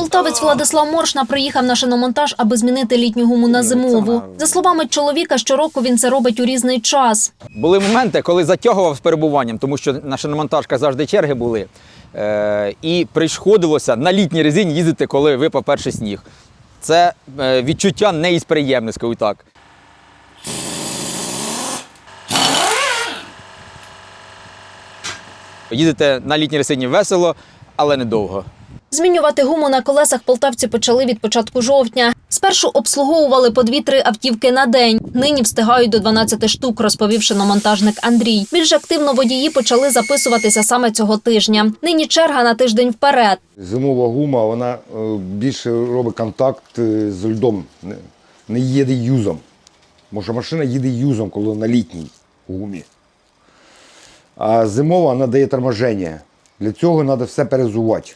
Полтавець Владислав Моршна приїхав на шиномонтаж, аби змінити літню гуму на зимову. За словами чоловіка, щороку він це робить у різний час. Були моменти, коли затягував з перебуванням, тому що на шиномонтажках завжди черги були. Е, і приходилося на літній резині їздити, коли випав перший сніг. Це е, відчуття не із приємне, скажу так. Їздити на літній резині весело, але недовго. Змінювати гуму на колесах полтавці почали від початку жовтня. Спершу обслуговували по дві-три автівки на день. Нині встигають до 12 штук, розповів шиномонтажник Андрій. Більш активно водії почали записуватися саме цього тижня. Нині черга на тиждень вперед. Зимова гума, вона е, більше робить контакт е, з льдом, не, їде юзом. Що машина їде юзом, коли на літній гумі. А зимова вона дає торможення. Для цього треба все перезувати.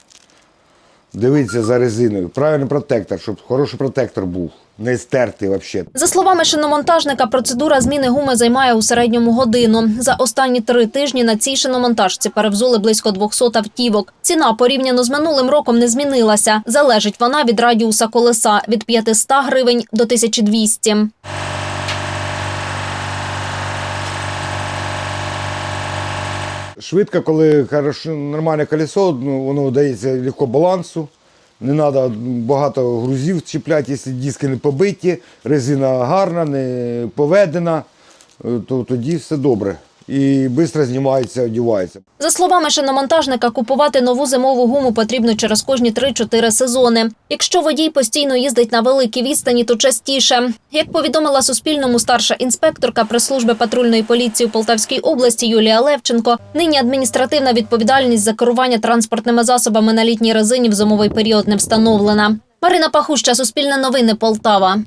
Дивитися за резиною. Правильний протектор, щоб хороший протектор був, не стертий взагалі. За словами шиномонтажника, процедура зміни гуми займає у середньому годину. За останні три тижні на цій шиномонтажці перевзули близько 200 автівок. Ціна порівняно з минулим роком не змінилася. Залежить вона від радіуса колеса від 500 гривень до 1200. Швидко, коли хорошо, нормальне колесо, ну, воно дається легко балансу. Не треба багато грузів чіпляти, якщо диски не побиті, резина гарна, не поведена, е, то тоді все добре. І швидко знімається, одягається. За словами шиномонтажника, купувати нову зимову гуму потрібно через кожні 3-4 сезони. Якщо водій постійно їздить на великій відстані, то частіше. Як повідомила Суспільному старша інспекторка прес-служби патрульної поліції у Полтавській області Юлія Левченко, нині адміністративна відповідальність за керування транспортними засобами на літній резині в зимовий період не встановлена. Марина Пахуща, Суспільне новини, Полтава.